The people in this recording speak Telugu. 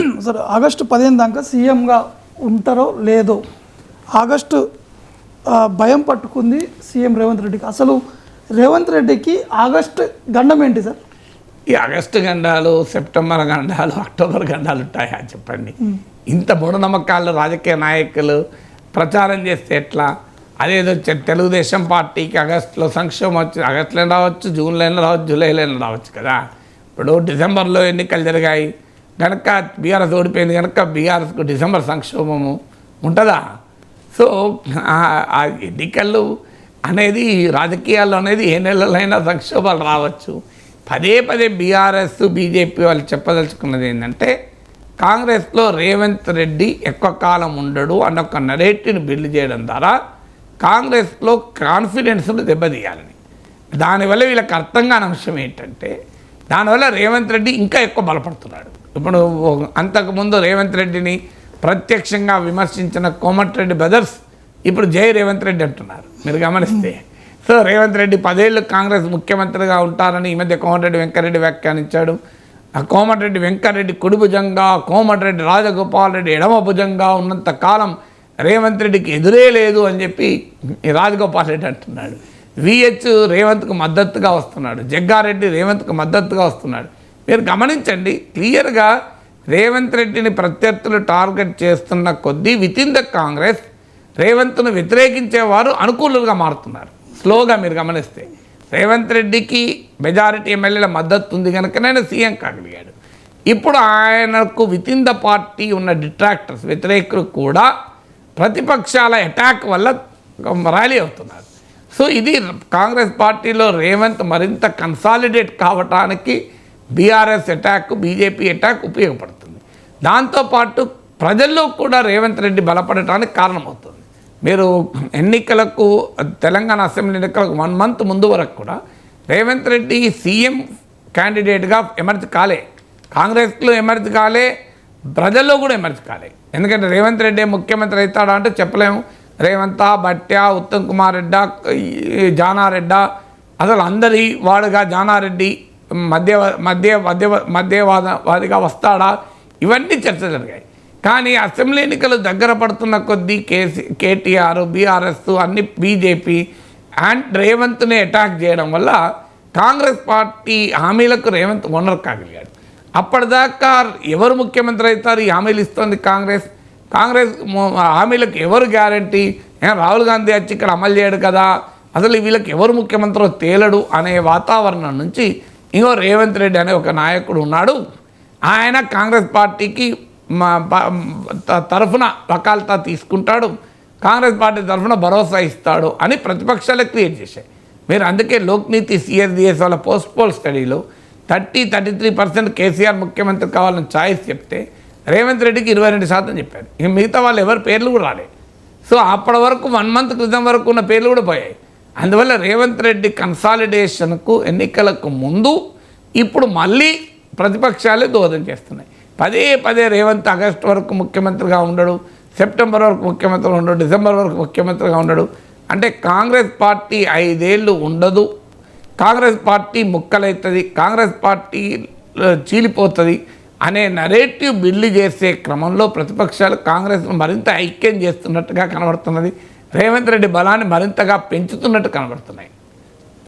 సరే ఆగస్టు పదిహేను దాకా సీఎంగా ఉంటారో లేదో ఆగస్టు భయం పట్టుకుంది సీఎం రేవంత్ రెడ్డికి. అసలు రేవంత్ రెడ్డికి ఆగస్టు గండం ఏంటి సార్? ఈ ఆగస్టు గండాలు సెప్టెంబర్ గండాలు అక్టోబర్ గండాలు ఉంటాయా చెప్పండి? ఇంత మూఢనమ్మకాలు రాజకీయ నాయకులు ప్రచారం చేస్తే ఎట్లా? అదేదో తెలుగుదేశం పార్టీకి ఆగస్టులో సంక్షేమం వచ్చి ఆగస్టులో రావచ్చు జూన్లో రావచ్చు జూలైలో రావచ్చు కదా? ఇప్పుడు డిసెంబర్లో ఎన్నికలు జరిగాయి. కనుక బీఆర్ఎస్ ఓడిపోయింది కనుక బీఆర్ఎస్కు డిసెంబర్ సంక్షోభము ఉంటుందా? సో ఆ- ఎన్నికలు అనేది రాజకీయాల్లో అనేది ఏ నెలలైనా సంక్షోభాలు రావచ్చు. పదే పదే బీఆర్ఎస్ బీజేపీ వాళ్ళు చెప్పదలుచుకున్నది ఏంటంటే కాంగ్రెస్లో రేవంత్ రెడ్డి ఎక్కువ కాలం ఉండడు అన్న ఒక నరేటివ్ని బిల్డ్ చేయడం ద్వారా కాంగ్రెస్లో కాన్ఫిడెన్స్ను దెబ్బతీయాలని దానివల్ల వీళ్ళకి అర్థం కాని అంశం ఏంటంటే దానివల్ల రేవంత్ రెడ్డి ఇంకా ఎక్కువ బలపడుతున్నాడు. ఇప్పుడు అంతకుముందు రేవంత్ రెడ్డిని ప్రత్యక్షంగా విమర్శించిన కోమటిరెడ్డి బ్రదర్స్ ఇప్పుడు జై రేవంత్ రెడ్డి అంటున్నారు. మీరు గమనిస్తే. సో రేవంత్ రెడ్డి పదేళ్ళు కాంగ్రెస్ ముఖ్యమంత్రిగా ఉంటారని ఈ మధ్య కోమటిరెడ్డి వెంకరెడ్డి వ్యాఖ్యానించాడు. ఆ కోమటిరెడ్డి వెంకరెడ్డి కుడి భుజంగా కోమటిరెడ్డి రాజగోపాల్ రెడ్డి ఎడమ భుజంగా ఉన్నంత కాలం రేవంత్ రెడ్డికి ఎదురే లేదు అని చెప్పి రాజగోపాల్ రెడ్డి అంటున్నాడు. విహెచ్ రేవంత్కు మద్దతుగా వస్తున్నాడు. జగ్గారెడ్డి రేవంత్కు మద్దతుగా వస్తున్నాడు. మీరు గమనించండి క్లియర్గా రేవంత్ రెడ్డిని ప్రత్యర్థులు టార్గెట్ చేస్తున్న కొద్దీ విత్ ఇన్ ద కాంగ్రెస్ రేవంత్ను వ్యతిరేకించేవారు అనుకూలుగా మారుతున్నారు. స్లోగా మీరు గమనిస్తే రేవంత్ రెడ్డికి మెజారిటీ ఎమ్మెల్యేల మద్దతు ఉంది కనుక నేను సీఎం కాగలిగాడు. ఇప్పుడు ఆయనకు విత్ ఇన్ ద పార్టీ ఉన్న డిట్రాక్టర్స్ వ్యతిరేకులు కూడా ప్రతిపక్షాల అటాక్ వల్ల ర్యాలీ అవుతున్నారు. సో ఇది కాంగ్రెస్ పార్టీలో రేవంత్ మరింత కన్సాలిడేట్ కావటానికి బీఆర్ఎస్ అటాక్ బీజేపీ అటాక్ ఉపయోగపడుతుంది. దాంతోపాటు ప్రజల్లో కూడా రేవంత్ రెడ్డి బలపడటానికి కారణమవుతుంది. మీరు ఎన్నికలకు తెలంగాణ అసెంబ్లీ ఎన్నికలకు వన్ మంత్ ముందు వరకు కూడా రేవంత్ రెడ్డి సీఎం క్యాండిడేట్గా ఎమర్జ్ కాలే. కాంగ్రెస్లో ఎమర్జ్ కాలే ప్రజల్లో కూడా ఎమర్జ్ కాలే. ఎందుకంటే రేవంత్ రెడ్డి ముఖ్యమంత్రి అవుతాడా అంటే చెప్పలేము. రేవంత భట్య ఉత్తమ్ కుమార్ రెడ్డ ఈ జానారెడ్డ అసలు అందరి వాడుగా జానారెడ్డి మధ్య మధ్య మధ్య మధ్యవాద వాదిగా వస్తాడా? ఇవన్నీ చర్చ జరిగాయి. కానీ అసెంబ్లీ ఎన్నికలు దగ్గర పడుతున్న కొద్దీ కేసీ కేటీఆర్ బీఆర్ఎస్ అన్ని బీజేపీ అండ్ రేవంత్ని అటాక్ చేయడం వల్ల కాంగ్రెస్ పార్టీ హామీలకు రేవంత్ ఓనర్ కాగలిగాడు. అప్పటిదాకా ఎవరు ముఖ్యమంత్రి అవుతారు? ఈ హామీలు ఇస్తుంది కాంగ్రెస్. కాంగ్రెస్ హామీలకు ఎవరు గ్యారంటీ ఏం రాహుల్ గాంధీ వచ్చి ఇక్కడ అమలు చేయడు కదా? అసలు వీళ్ళకి ఎవరు ముఖ్యమంత్రో తేలడు అనే వాతావరణం నుంచి ఇంకో రేవంత్ రెడ్డి అనే ఒక నాయకుడు ఉన్నాడు. ఆయన కాంగ్రెస్ పార్టీకి మా తరఫున వకాల్తా తీసుకుంటాడు. కాంగ్రెస్ పార్టీ తరఫున భరోసా ఇస్తాడు అని ప్రతిపక్షాలే క్రియేట్ చేశాయి. మీరు అందుకే లోక్నీతి సిఎస్డిఎస్ వాళ్ళ పోస్ట్ పోల్ స్టడీలో thirty thirty three percent KCR ముఖ్యమంత్రి కావాలని ఛాయిస్ చెప్తే రేవంత్ రెడ్డికి ఇరవై రెండు శాతం చెప్పారు. ఇక మిగతా వాళ్ళు ఎవరి పేర్లు కూడా రాలేదు. సో అప్పటి వరకు వన్ మంత్ క్రితం వరకు ఉన్న పేర్లు కూడా పోయాయి. అందువల్ల రేవంత్ రెడ్డి కన్సాలిడేషన్కు ఎన్నికలకు ముందు ఇప్పుడు మళ్ళీ ప్రతిపక్షాలే దోహదం చేస్తున్నాయి. పదే పదే రేవంత్ ఆగస్టు వరకు ముఖ్యమంత్రిగా ఉండడు సెప్టెంబర్ వరకు ముఖ్యమంత్రిగా ఉండడు డిసెంబర్ వరకు ముఖ్యమంత్రిగా ఉండడు. అంటే కాంగ్రెస్ పార్టీ ఐదేళ్ళు ఉండదు. కాంగ్రెస్ పార్టీ ముక్కలవుతుంది కాంగ్రెస్ పార్టీ చీలిపోతుంది అనే నరేటివ్ బిల్లు చేసే క్రమంలో ప్రతిపక్షాలు కాంగ్రెస్ను మరింత ఐక్యం చేస్తున్నట్టుగా కనబడుతున్నది రేవంత్ రెడ్డి బలాన్ని మరింతగా పెంచుతున్నట్టు కనబడుతున్నాయి.